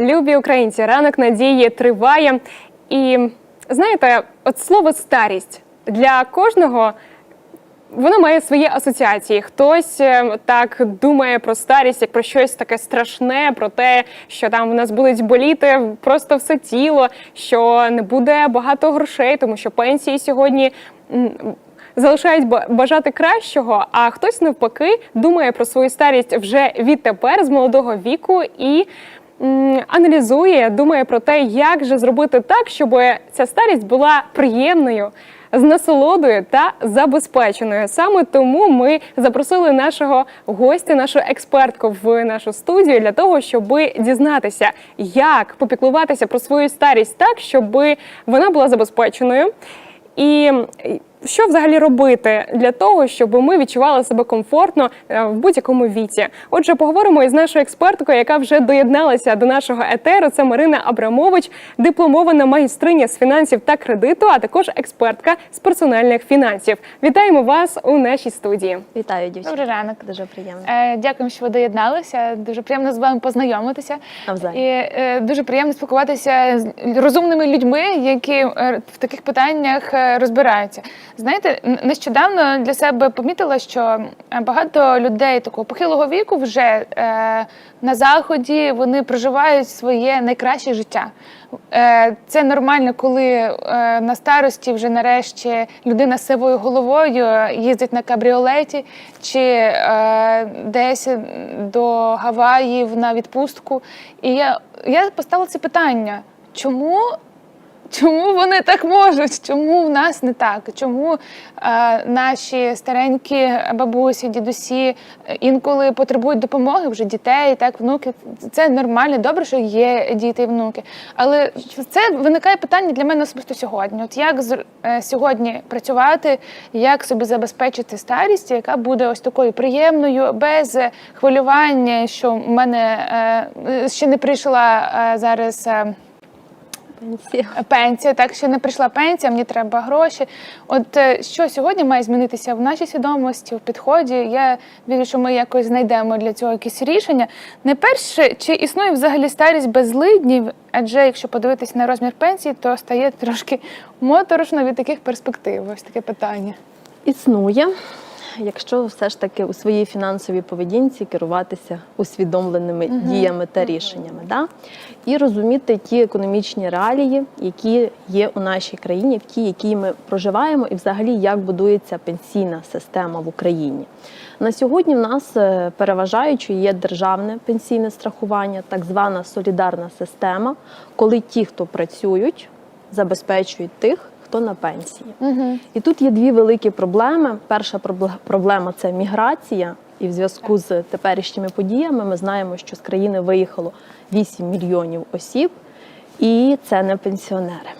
Любі українці, ранок надії триває. І знаєте, от слово старість для кожного. Воно має свої асоціації. Хтось е, так думає про старість, як про щось таке страшне, про те, що там в нас будуть боліти просто все тіло, що не буде багато грошей, тому що пенсії сьогодні залишають ба- бажати кращого. А хтось навпаки думає про свою старість вже відтепер з молодого віку і. Аналізує, думає про те, як же зробити так, щоб ця старість була приємною, з насолодою та забезпеченою. Саме тому ми запросили нашого гостя, нашу експертку в нашу студію для того, щоб дізнатися, як попіклуватися про свою старість так, щоб вона була забезпеченою. І що взагалі робити для того, щоб ми відчували себе комфортно е, в будь-якому віці? Отже, поговоримо із нашою експерткою, яка вже доєдналася до нашого етеру. Це Марина Абрамович, дипломована магістриня з фінансів та кредиту, а також експертка з персональних фінансів. Вітаємо вас у нашій студії. Вітаю, дівчата. Добрий ранок. Дуже приємно. Е, Дякую, що ви доєдналися. Дуже приємно з вами познайомитися. Навзаєм. І е, дуже приємно спілкуватися з розумними людьми, які е, в таких питаннях е, розбираються. Знаєте, нещодавно для себе помітила, що е, багато людей такого похилого віку вже е, на заході вони проживають своє найкраще життя. Е, Це нормально, коли е, на старості вже нарешті людина з сивою головою їздить на кабріолеті чи е, десь до Гаваїв на відпустку. І я, я поставила це питання: чому? Чому вони так можуть? Чому в нас не так? Чому е, наші старенькі бабусі, дідусі е, інколи потребують допомоги вже дітей, так, внуки? Це нормально, добре, що є діти і внуки. Але це виникає питання для мене особисто сьогодні. От як з- е, сьогодні працювати, як собі забезпечити старість, яка буде ось такою приємною, без хвилювання, що в мене е, е, ще не прийшла е, зараз. е, Пенсія. пенсія, так ще не прийшла пенсія, мені треба гроші. От е, що сьогодні має змінитися в нашій свідомості, в підході? Я вірю, що ми якось знайдемо для цього якісь рішення. Найперше, чи існує взагалі старість без злиднів? Адже якщо подивитись на розмір пенсії, то стає трошки моторошно від таких перспектив. Ось таке питання. Існує, якщо все ж таки у своїй фінансовій поведінці керуватися усвідомленими діями та рішеннями. Да? І розуміти ті економічні реалії, які є у нашій країні, в тій, якій ми проживаємо, і взагалі як будується пенсійна система в Україні. На сьогодні в нас е, переважаючою є державне пенсійне страхування, так звана солідарна система, коли ті, хто працюють, забезпечують тих, хто на пенсії. І тут є дві великі проблеми. Перша проблема це міграція. І в зв'язку з теперішніми подіями ми знаємо, що з країни виїхало 8 мільйонів осіб, і це не пенсіонери.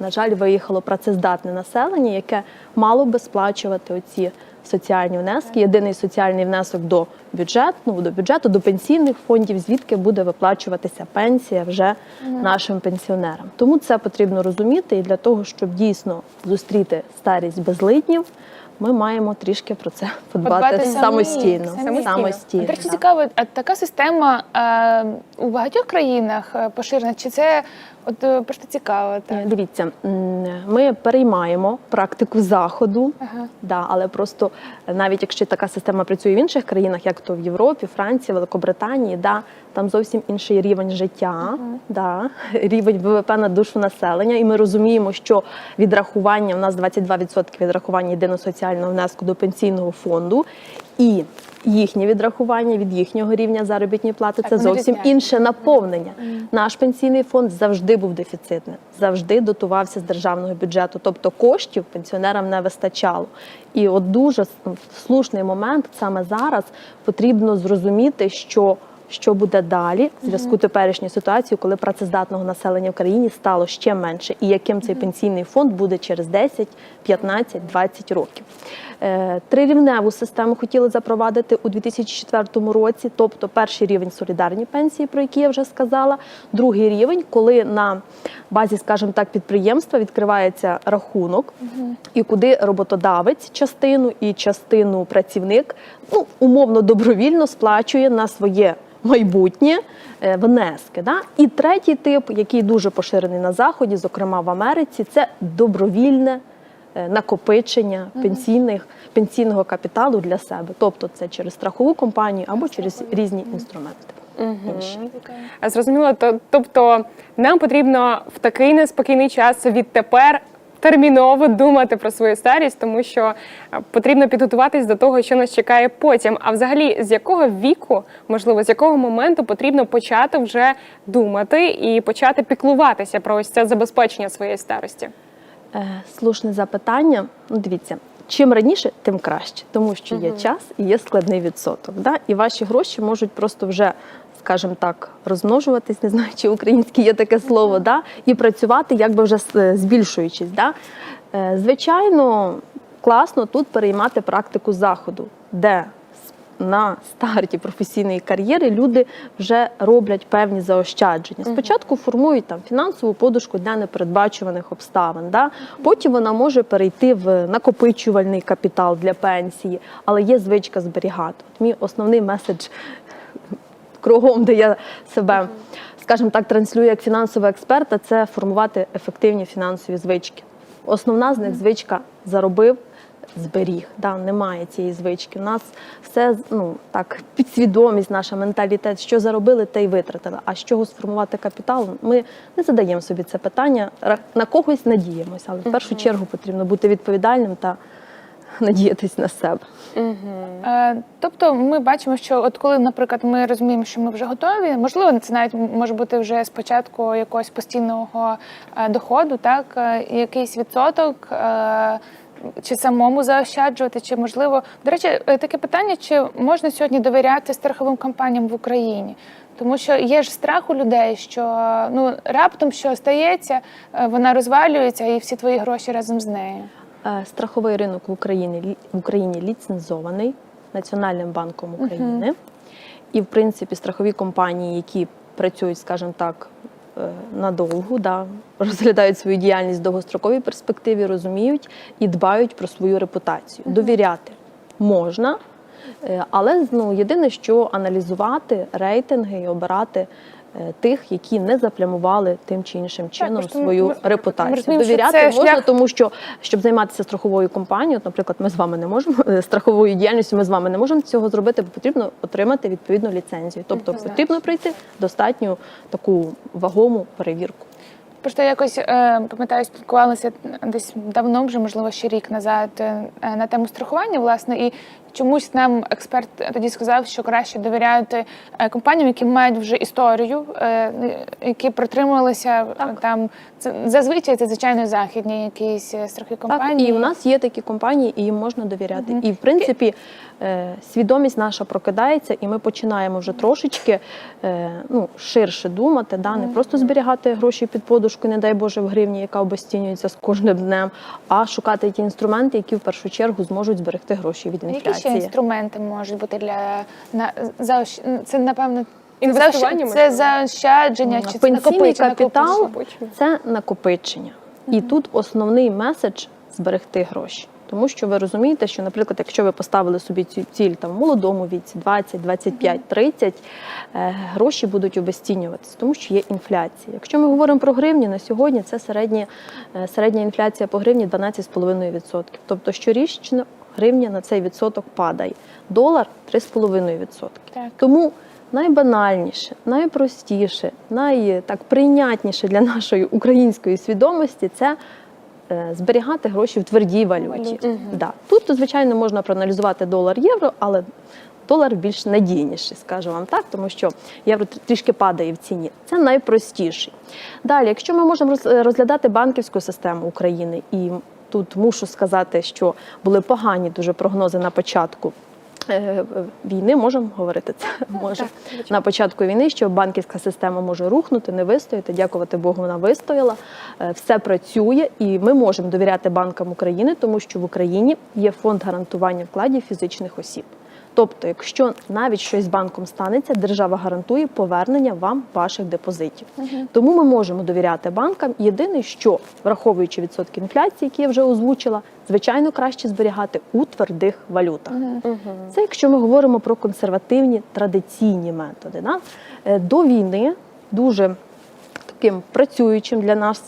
На жаль, виїхало працездатне населення, яке мало би сплачувати оці соціальні внески. Єдиний соціальний внесок до бюджету, ну, до бюджету, до пенсійних фондів, звідки буде виплачуватися пенсія вже нашим пенсіонерам. Тому це потрібно розуміти, і для того, щоб дійсно зустріти старість без лиднів, ми маємо трішки про це подбати, Подбати самі, самостійно. самі. самостійно. До речі, цікаво, а така система е, у багатьох країнах е, поширена? Чи це от е, просто цікаво? Так? Дивіться, ми переймаємо практику заходу, Ага. да, але просто навіть якщо така система працює в інших країнах, як то в Європі, Франції, Великобританії, да, там зовсім інший рівень життя, да, рівень ВВП на душу населення. І ми розуміємо, що відрахування у нас 22% відрахування єдиного соціального внеску до пенсійного фонду. І їхнє відрахування від їхнього рівня заробітної плати Так, це зовсім інше наповнення. Наш пенсійний фонд завжди був дефіцитним, завжди дотувався з державного бюджету, тобто коштів пенсіонерам не вистачало. І от дуже слушний момент саме зараз потрібно зрозуміти, що. Що буде далі в зв'язку теперішньою ситуацією, коли працездатного населення в країні стало ще менше, і яким цей пенсійний фонд буде через 10, 15, 20 років? Е, Трирівневу систему хотіли запровадити у 2004 році, тобто перший рівень солідарні пенсії, про які я вже сказала. Другий рівень, коли на базі, скажімо так, підприємства відкривається рахунок, і куди роботодавець частину і частину працівник ну, умовно добровільно сплачує на своє майбутнє е, внески. Да? І третій тип, який дуже поширений на заході, зокрема в Америці, це добровільне накопичення пенсійних, пенсійного капіталу для себе. Тобто це через страхову компанію або через різні інструменти. А Зрозуміло, то тобто нам потрібно в такий неспокійний час відтепер терміново думати про свою старість, тому що е, потрібно підготуватись до того, що нас чекає потім. А взагалі, з якого віку, можливо, з якого моменту потрібно почати вже думати і почати піклуватися про ось це забезпечення своєї старості? Е, Слушне запитання. Ну, дивіться, чим раніше, тим краще, тому що є час і є складний відсоток. Да? І ваші гроші можуть просто вже, скажімо так, розмножуватись, не знаю, чи українське є таке слово, да? і працювати, якби вже збільшуючись. Да? Е, Звичайно, класно тут переймати практику заходу, де на старті професійної кар'єри люди вже роблять певні заощадження. Спочатку формують там фінансову подушку для непередбачуваних обставин. Да? Потім вона може перейти в накопичувальний капітал для пенсії, але є звичка зберігати. От мій основний меседж кругом, де я себе, скажімо так, транслюю як фінансовий експерт, а це формувати ефективні фінансові звички. Основна з них звичка заробив. Зберіг, да, немає цієї звички. У нас все ну так, підсвідомість, наша менталітет, що заробили, те й витратили. А з чого сформувати капітал? Ми не задаємо собі це питання. На когось надіємося, але в першу чергу потрібно бути відповідальним та надіятись на себе. Е, Тобто ми бачимо, що от коли, наприклад, ми розуміємо, що ми вже готові, можливо, це навіть може бути вже спочатку якогось постійного е, доходу, так, е, якийсь відсоток. е, Чи самому заощаджувати, чи можливо до речі, е, таке питання: чи можна сьогодні довіряти страховим компаніям в Україні? Тому що є ж страх у людей, що ну раптом що стається, е, вона розвалюється, і всі твої гроші разом з нею. Е, Страховий ринок в Україні в Україні ліцензований Національним банком України. І, в принципі, страхові компанії, які працюють, скажімо так, е, надовго, да, розглядають свою діяльність в довгостроковій перспективі, розуміють і дбають про свою репутацію. Довіряти можна, е, але ну, єдине, що аналізувати рейтинги і обирати. Е, Тих, які не заплямували тим чи іншим чином ми- свою ми- ми репутацію. розуміємо, що Довіряти це можна, шлях- тому що щоб займатися страховою компанією, от, наприклад, ми з вами не можемо е, страховою діяльністю, ми з вами не можемо цього зробити, бо потрібно отримати відповідну ліцензію. Тобто Мгм. потрібно пройти достатньо таку вагому перевірку. Просто якось е, пам'ятаю, спілкувалася десь давно, вже можливо ще рік назад на тему страхування, власне, і чомусь нам експерт тоді сказав, що краще довіряти е, компаніям, які мають вже історію, е, які протримувалися е, Так. там. Зазвичай це звичайно західні якісь е, страхові компанії. Так, і у нас є такі компанії, і їм можна довіряти. І в принципі е, свідомість наша прокидається, і ми починаємо вже трошечки е, ну, ширше думати, да? не просто зберігати гроші під подушкою, не дай Боже, в гривні, яка обесцінюється з кожним днем, а шукати ті інструменти, які в першу чергу зможуть зберегти гроші від Які ще інструменти можуть бути для на заощ- це напевно Інвестування, це заощадження чи це накопичення? капітал накопичення. це накопичення. І тут основний меседж зберегти гроші. Тому що ви розумієте, що, наприклад, якщо ви поставили собі цю ціль там в молодому віці, 20, 25, 30, е, гроші будуть обесцінюватися, тому що є інфляція. Якщо ми говоримо про гривні, на сьогодні це середня, е, середня інфляція по гривні 12,5%. Тобто щорічно гривня на цей відсоток падає. Долар 3,5%. Так. Тому найбанальніше, найпростіше, най, так, прийнятніше для нашої української свідомості це е, зберігати гроші в твердій валюті. Да. Тут, звичайно, можна проаналізувати долар-євро, але долар більш надійніший, скажу вам так, тому що євро тр- трішки падає в ціні. Це найпростіший. Далі, якщо ми можемо роз- розглядати банківську систему України, і тут мушу сказати, що були погані дуже прогнози на початку е, війни можемо говорити це. Може на початку війни, що банківська система може рухнути, не вистояти. Дякувати Богу, вона вистояла. Е, Все працює, і ми можемо довіряти банкам України, тому що в Україні є фонд гарантування вкладів фізичних осіб. Тобто, якщо навіть щось з банком станеться, держава гарантує повернення вам ваших депозитів. Тому ми можемо довіряти банкам. Єдине, що враховуючи відсотки інфляції, які я вже озвучила, звичайно краще зберігати у твердих валютах. Це якщо ми говоримо про консервативні традиційні методи. Да? Е, До війни дуже таким працюючим для нас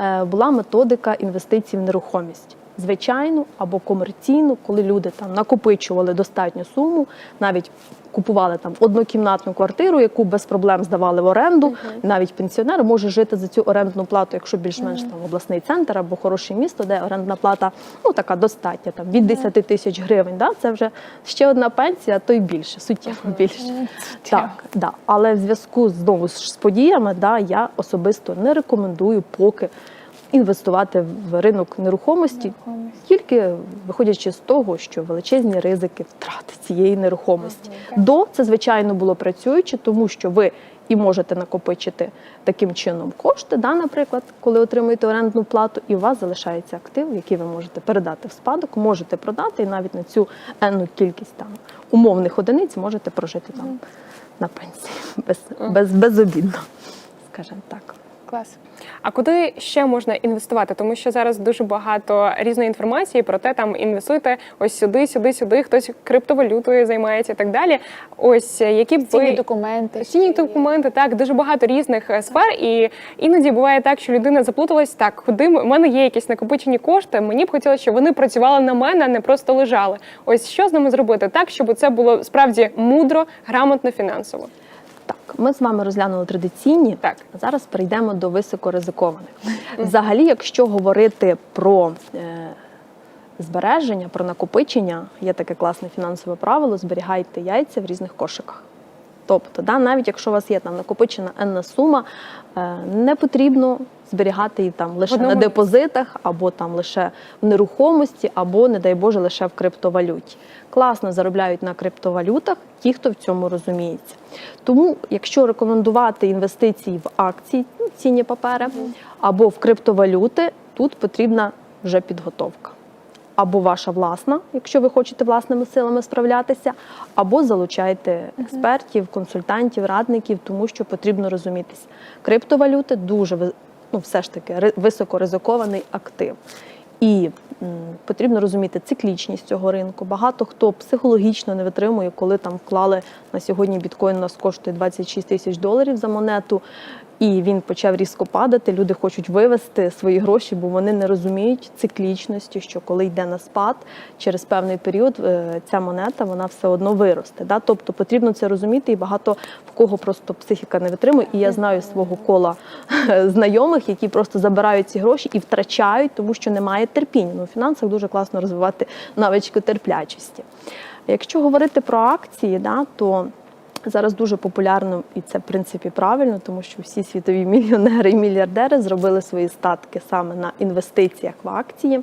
е, була методика інвестицій в нерухомість. Звичайну або комерційну, коли люди там накопичували достатню суму, навіть купували там однокімнатну квартиру, яку без проблем здавали в оренду. Навіть пенсіонер може жити за цю орендну плату, якщо більш-менш там обласний центр або хороше місто, де орендна плата ну така достатня, там від 10 тисяч гривень. Да? Це вже ще одна пенсія, то й більше, суттєво більше. Так, да. Але в зв'язку знову з подіями, да, я особисто не рекомендую поки інвестувати в ринок нерухомості, тільки виходячи з того, що величезні ризики втрати цієї нерухомості. До це звичайно було працююче, тому що ви і можете накопичити таким чином кошти, да, наприклад, коли отримуєте орендну плату, і у вас залишається актив, який ви можете передати в спадок, можете продати, і навіть на цю енну кількість там умовних одиниць можете прожити там на пенсії. Без, без, безобідно, скажімо так. Клас. А куди ще можна інвестувати? Тому що зараз дуже багато різної інформації про те, там інвестуйте ось сюди, сюди, сюди. Хтось криптовалютою займається і так далі. Ось е, які б ви документи. Цінні документи, так дуже багато різних е, сфер, і іноді буває так, що людина заплуталась. Так, куди у мене є якісь накопичені кошти. Мені б хотілося, щоб вони працювали на мене, а не просто лежали. Ось що з ними зробити так, щоб це було справді мудро, грамотно, фінансово. Так, ми з вами розглянули традиційні. Так. А зараз перейдемо до високоризикованих. Взагалі, якщо говорити про е, збереження, про накопичення, є таке класне фінансове правило: зберігайте яйця в різних кошиках. Тобто, да, навіть якщо у вас є там накопичена енна сума, е, не потрібно зберігати її там лише одному на депозитах, або там лише в нерухомості, або, не дай Боже, лише в криптовалюті. Класно заробляють на криптовалютах ті, хто в цьому розуміється. Тому, якщо рекомендувати інвестиції в акції, ну, цінні папери, або в криптовалюти, тут потрібна вже підготовка або ваша власна, якщо ви хочете власними силами справлятися, або залучайте експертів, консультантів, радників, тому що потрібно розумітися. Криптовалюти дуже ну, все ж таки ри- високоризикований актив. І м, потрібно розуміти циклічність цього ринку. Багато хто психологічно не витримує, коли там вклали на сьогодні біткоін у нас коштує 26 тисяч доларів за монету, і він почав різко падати. Люди хочуть вивести свої гроші, бо вони не розуміють циклічності, що коли йде на спад, через певний період е, ця монета вона все одно виросте. Да? Тобто потрібно це розуміти, і багато в кого просто психіка не витримує. І я знаю свого кола знайомих, які просто забирають ці гроші і втрачають, тому що немає терпіння. Ну, у фінансах дуже класно розвивати навичку терплячості. Якщо говорити про акції, да, то Зараз дуже популярно, і це в принципі правильно, тому що всі світові мільйонери і мільярдери зробили свої статки саме на інвестиціях в акції.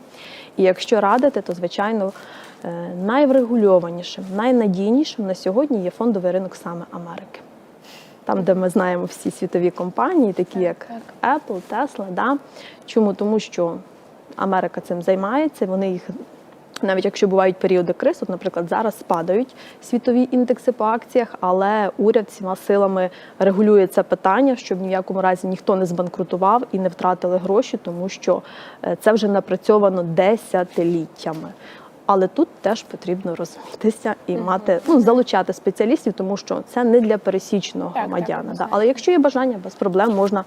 І якщо радити, то звичайно е, найврегульованішим, найнадійнішим на сьогодні є фондовий ринок саме Америки. Там, де ми знаємо всі світові компанії, такі як Apple, Tesla. Да? Чому? Тому що Америка цим займається, вони їх навіть якщо бувають періоди криз, от, наприклад, зараз спадають світові індекси по акціях, але уряд всіма силами регулює це питання, щоб ні в якому разі ніхто не збанкрутував і не втратили гроші, тому що е, це вже напрацьовано десятиліттями. Але тут теж потрібно розумітися і мати ну залучати спеціалістів, тому що це не для пересічного Так, громадяна. так, да. Але якщо є бажання, без проблем можна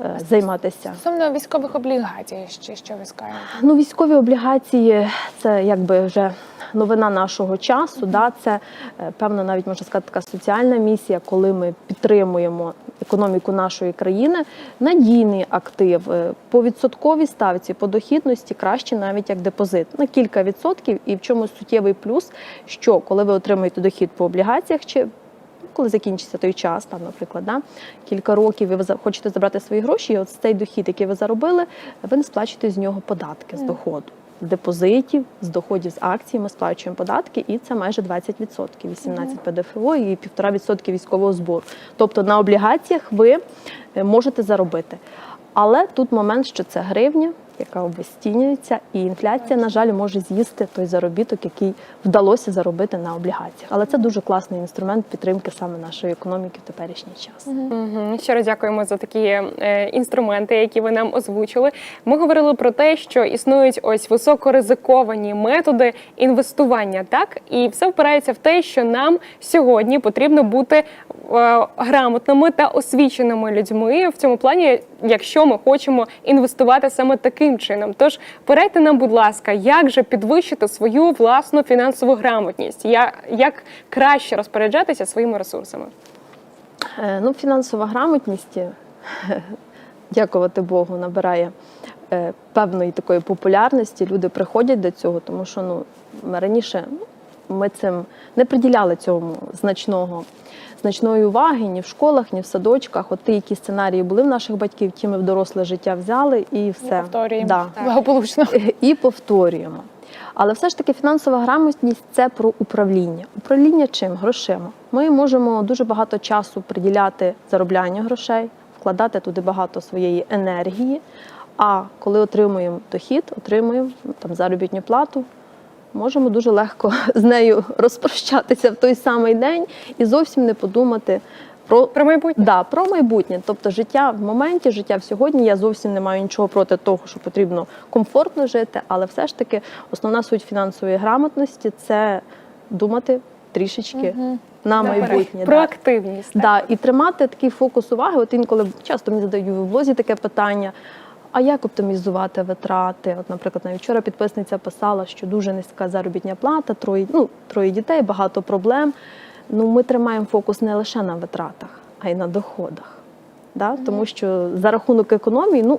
е, займатися. Стосовно військових облігацій, ще що ви скажете? Ну, військові облігації це якби вже новина нашого часу. Да? Це е, певно, навіть можна сказати, така соціальна місія, коли ми підтримуємо економіку нашої країни. Надійний актив е, по відсотковій ставці, по дохідності краще навіть як депозит на кілька відсотків. І в чому суттєвий плюс, що коли ви отримуєте дохід по облігаціях чи коли закінчиться той час, там, наприклад, да, кілька років, і ви хочете забрати свої гроші, і от цей дохід, який ви заробили, ви не сплачуєте з нього податки з доходу. Депозитів, з доходів з акцій ми сплачуємо податки, і це майже 20%, 18 ПДФО і 1,5% військового збору. Тобто на облігаціях ви е, можете заробити. Але тут момент, що це гривня, яка обесцінюється, і інфляція, на жаль, може з'їсти той заробіток, який вдалося заробити на облігаціях. Але це дуже класний інструмент підтримки саме нашої економіки в теперішній час. Мгм. Щиро дякуємо за такі е, інструменти, які ви нам озвучили. Ми говорили про те, що існують ось високоризиковані методи інвестування, так і все впирається в те, що нам сьогодні потрібно бути грамотними та освіченими людьми в цьому плані, якщо ми хочемо інвестувати саме таким чином. Тож порадьте нам, будь ласка, як же підвищити свою власну фінансову грамотність, як, краще розпоряджатися своїми ресурсами. Е, Ну, фінансова грамотність, е, дякувати Богу, набирає е, певної такої популярності. Люди приходять до цього, тому що ну, раніше ну, ми цим не приділяли цьому значного. Значної уваги ні в школах, ні в садочках. От ті, які сценарії були в наших батьків, ті ми в доросле життя взяли і все. Повторюємо. Да. Благополучно. І повторюємо. Але все ж таки фінансова грамотність це про управління. Управління чим? Грошима. Ми можемо дуже багато часу приділяти зароблянню грошей, вкладати туди багато своєї енергії. А коли отримуємо дохід, отримуємо там заробітну плату, можемо дуже легко з нею розпрощатися в той самий день і зовсім не подумати про Про майбутнє. Да, про майбутнє. Тобто життя в моменті, життя в сьогодні. Я зовсім не маю нічого проти того, що потрібно комфортно жити, але все ж таки основна суть фінансової грамотності це думати трішечки на майбутнє. Про да. активність. так? Да, і тримати такий фокус уваги. От інколи часто мені задають в блозі таке питання. А як оптимізувати витрати? От, наприклад, навіть вчора підписниця писала, що дуже низька заробітня плата, троє, ну, троє дітей, багато проблем. Ну, ми тримаємо фокус не лише на витратах, а й на доходах. Да? Тому що за рахунок економії, ну,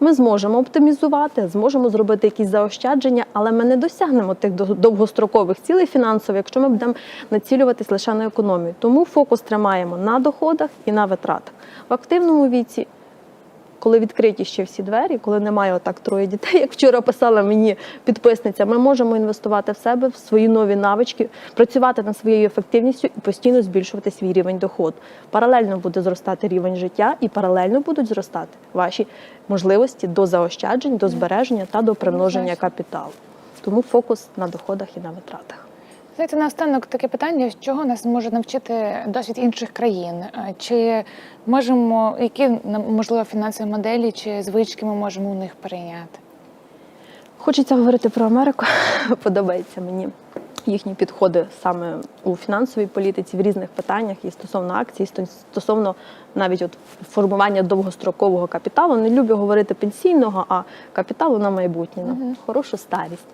ми зможемо оптимізувати, зможемо зробити якісь заощадження, але ми не досягнемо тих до- довгострокових цілей фінансових, якщо ми будемо націлюватись лише на економію. Тому фокус тримаємо на доходах і на витратах. В активному віці коли відкриті ще всі двері, коли немає отак троє дітей, як вчора писала мені підписниця, ми можемо інвестувати в себе, в свої нові навички, працювати над своєю ефективністю і постійно збільшувати свій рівень доходу. Паралельно буде зростати рівень життя, і паралельно будуть зростати ваші можливості до заощаджень, до збереження та до примноження капіталу. Тому фокус на доходах і на витратах. Знаєте, наостанок таке питання: чого нас може навчити досвід інших країн? Е, Чи можемо, які можливо фінансові моделі чи звички ми можемо у них перейняти? Хочеться говорити про Америку. Подобається мені їхні підходи саме у фінансовій політиці в різних питаннях і стосовно акцій, і стосовно навіть от формування довгострокового капіталу. Не люблю говорити пенсійного, а капіталу на майбутнє, на хорошу старість,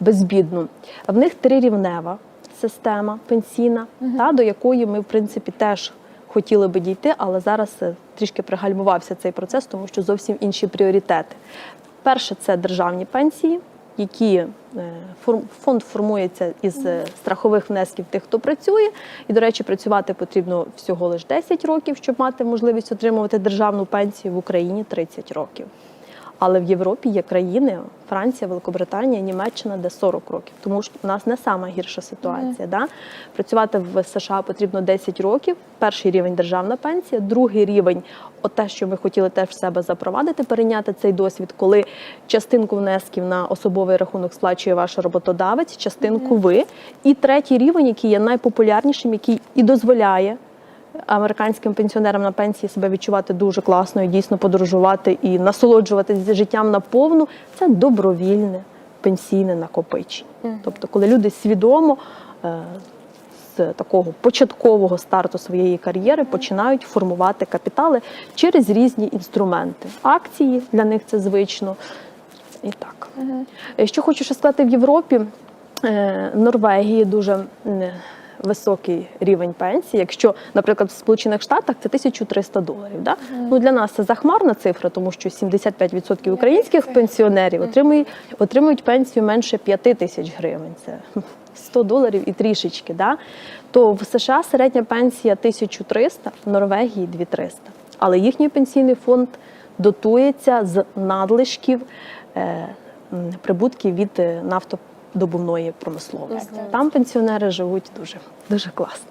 безбідну. В них трирівнева система пенсійна, та, до якої ми, в принципі, теж хотіли би дійти, але зараз е, трішки пригальмувався цей процес, тому що зовсім інші пріоритети. Перше це державні пенсії, які е, фонд формується із е, страхових внесків тих, хто працює. І, до речі, працювати потрібно всього лише 10 років, щоб мати можливість отримувати державну пенсію в Україні 30 років. Але в Європі є країни Франція, Великобританія, Німеччина, де 40 років. Тому що в нас не сама гірша ситуація. Да? Працювати в США потрібно 10 років. Перший рівень державна пенсія, другий рівень от те, що ми хотіли теж в себе запровадити, перейняти цей досвід, коли частинку внесків на особовий рахунок сплачує ваш роботодавець, частинку ви. І третій рівень, який є найпопулярнішим, який і дозволяє американським пенсіонерам на пенсії себе відчувати дуже класно і дійсно подорожувати і насолоджуватися життям наповну, це добровільне пенсійне накопичення. Тобто, коли люди свідомо е, з такого початкового старту своєї кар'єри починають формувати капітали через різні інструменти. Акції для них це звично. І так. Е, Що хочу ще сказати в Європі, е, Норвегії дуже високий рівень пенсії. Якщо, наприклад, в Сполучених Штатах це 1300 доларів. Да? Ну, для нас це захмарна цифра, тому що 75% українських пенсіонерів отримують, отримують пенсію менше 5 тисяч гривень. Це 100 доларів і трішечки. Да? То в США середня пенсія 1300, в Норвегії 2300. Але їхній пенсійний фонд дотується з надлишків е, м, прибутки від е, нафтодобувної промисловості. Там пенсіонери живуть дуже, дуже класно.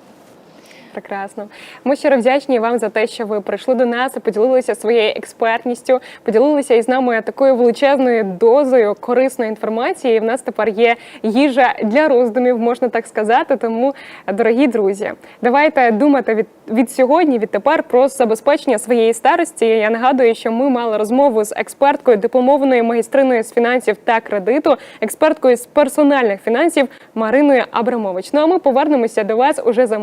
Прекрасно. Ми щиро вдячні вам за те, що ви прийшли до нас і поділилися своєю експертністю, поділилися із нами такою величезною дозою корисної інформації. І в нас тепер є їжа для роздумів, можна так сказати. Тому, дорогі друзі, давайте думати від, від сьогодні, відтепер про забезпечення своєї старості. Я нагадую, що ми мали розмову з експерткою, дипломованою магістриною з фінансів та кредиту, експерткою з персональних фінансів Мариною Абрамович. Ну а ми повернемося до вас уже за